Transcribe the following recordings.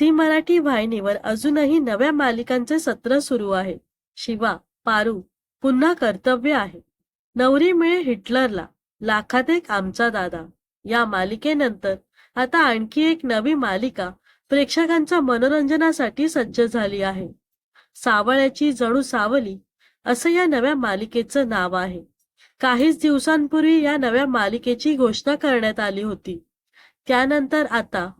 Zee Marathi वाहिनीवर अजूनही नव्या मालिकांचे सत्र सुरू आहे. शिवा पारू पुन्हा कर्तव्य आहे. नवरी मिळे हिटलरला लाखात एक आमचा दादा. या मालिकेनंतर आता आणखी एक नवी मालिका प्रेक्षकांच्या मनोरंजनासाठी सज्ज झाली आहे. सावळ्याची जणू सावली असं या नव्या मालिकेचं नाव आहे. काहीच दिवसांपूर्वी या नव्या मालिकेची घोषणा करण्यात आली होती. त्यानंतर आता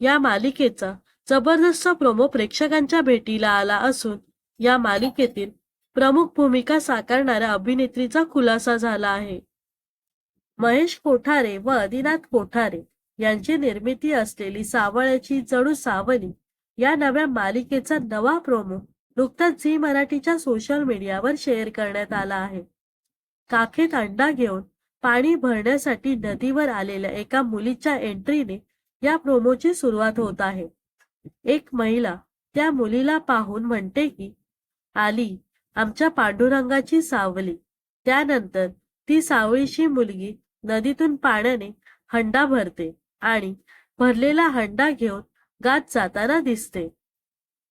या मालिकेचा जबरदस्त प्रोमो प्रेक्षकांच्या भेटीला आला असून या मालिकेतील प्रमुख भूमिका साकारणाऱ्या अभिनेत्रीचा खुलासा झाला आहे. महेश कोठारे व आदिनाथ कोठारे यांची निर्मिती असलेली सावळ्याची जणू सावली या नव्या मालिकेचा नवा प्रोमो नुकताच झी मराठीच्या सोशल मीडियावर शेअर करण्यात आला आहे. काखेत अंडा घेऊन पाणी भरण्यासाठी नदीवर आलेल्या एका मुलीच्या एंट्रीने या प्रोमोची सुरुवात होत आहे. एक महिला त्या मुलीला पाहून म्हणते की आली आमच्या पांडुरंगाची सावली. त्यानंतर ती सावळीची मुलगी नदीतून पाण्याने हंडा भरते आणि भरलेला हंडा घेऊन गात जाताना दिसते.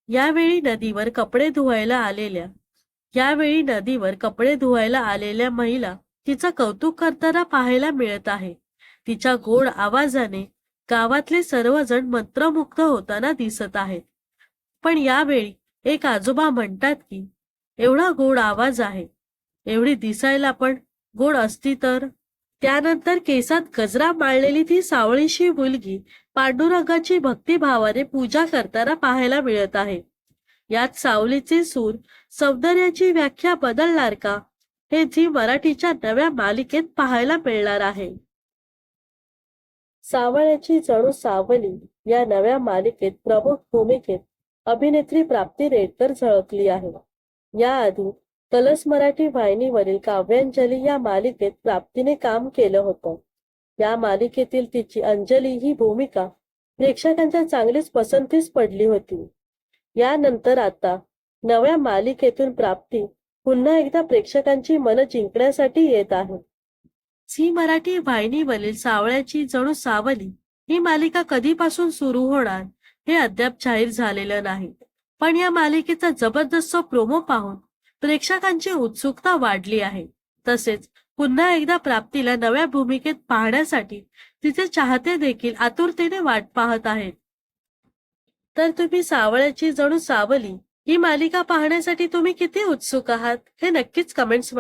यावेळी नदीवर कपडे धुवायला आलेल्या यावेळी नदीवर कपडे धुवायला आलेल्या महिला तिचं कौतुक करताना पाहायला मिळत आहे. तिच्या गोड आवाजाने गावातले सर्वजण मंत्रमुग्ध होताना दिसत आहेत. पण यावेळी एक आजोबा म्हणतात की एवढा गोड आवाज आहे. एवढी दिसायला पण गोड असती तर? त्यानंतर केसात गजरा माळलेली ती सावळीशी मुलगी पांडुरंगाची भक्तिभावाने पूजा करताना पाहायला मिळत आहे. यात सावलीचे सूर सौंदर्याची व्याख्या बदलणार का हे झी मराठीच्या नव्या मालिकेत पाहायला मिळणार आहे. सावळ्याची जणू सावली या नव्या मालिकेत प्रमुख भूमिकेत अभिनेत्री प्राप्ती रेडकर झळकली आहे. याआधी कलस मराठी वाहिनीवरील काव्यांजली या मालिकेत प्राप्तीने काम केलं होतं. या मालिकेतील तिची अंजली ही भूमिका प्रेक्षकांच्या चांगलीच पसंतीस पडली होती. यानंतर आता नव्या मालिकेतून प्राप्ती पुन्हा एकदा प्रेक्षकांची मन जिंकण्यासाठी येत आहे. झी मराठी वाहिनीवरील सावळ्याची जणू सावली ही मालिका कधीपासून सुरू होणार हे अद्याप जाहीर झालेलं नाही. पण या मालिकेचा जबरदस्त प्रोमो पाहून प्रेक्षकांची उत्सुकता वाढली आहे. तसेच पुन्हा एकदा प्राप्तीला नव्या भूमिकेत पाहण्यासाठी तिचे चाहते देखील आतुरतेने वाट पाहत आहेत. तर तुम्ही सावळ्याची जणू सावली ही मालिका पाहण्यासाठी तुम्ही किती उत्सुक आहात हे नक्कीच कमेंट्स